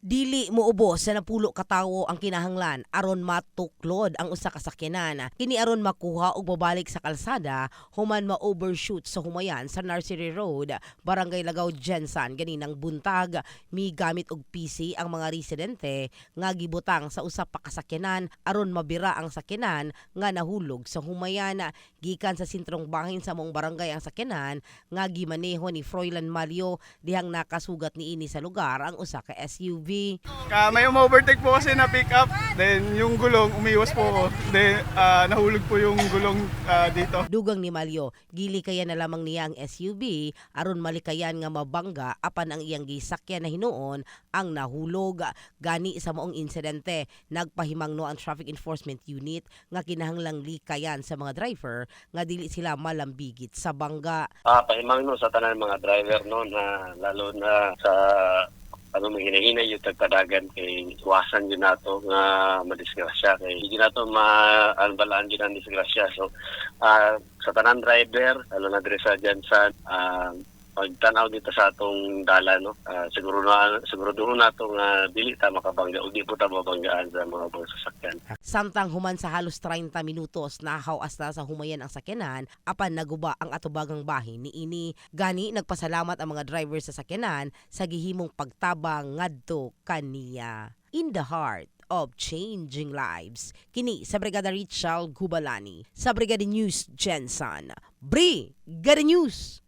Dili moubos sa napulo ka tawo ang kinahanglan aron matuklod ang usa ka sakyanan. Kini aron makuha og babalik sa kalsada human ma-overshoot sa humayan sa Nursery Road, Barangay Lagaw, Jensan ganinang buntag mi gamit og PC ang mga residente nga gibutang sa usa pa ka sakyanan aron mabira ang sakyanan nga nahulog sa humayan gikan sa sentrong bahin sa mong barangay ang sakyanan nga gimaneho ni Froilan Malio dihang nakasugat ni ini sa lugar ang usa ka SUV. Ka may overtake po kasi na pick up. Then yung gulong, umiwas po. Then ah, nahulog po yung gulong ah, dito. Dugang ni Malio, gili kaya na lamang niya ang SUV aron malikayan nga mabangga apan ang iyang gisakyan na hinuon ang nahulog. Gani sa moong insidente, nagpahimangno ang Traffic Enforcement Unit nga kinahanglang likayan sa mga driver nga dili sila malambigit sa bangga. Ah, pahimang no sa tanan mga driver no na lalo na sa ano may hinahinay yung tagkadagan kay iwasan yun nato nga madisgrasya kay hindi nato maanbalaan yun ang disgrasya. So ah, sa tanan driver lalo na dire sa Jansan ah pagtanaw dito sa atong dala no ah, siguro na siguro doon nato nga dili ta makabangga o di po ta mabanggaan sa mga bang sasakyan Samtang human sa halos 30 minutos nahawas na sa humayan ang sakyanan apan naguba ang atubagang bahin ni ini. Gani nagpasalamat ang mga driver sa sakyanan sa gihimong pagtabang ngadto kaniya. In the heart of changing lives. Kini sa Brigada Richard Gubalani sa Brigada News Jensen. Brigada News!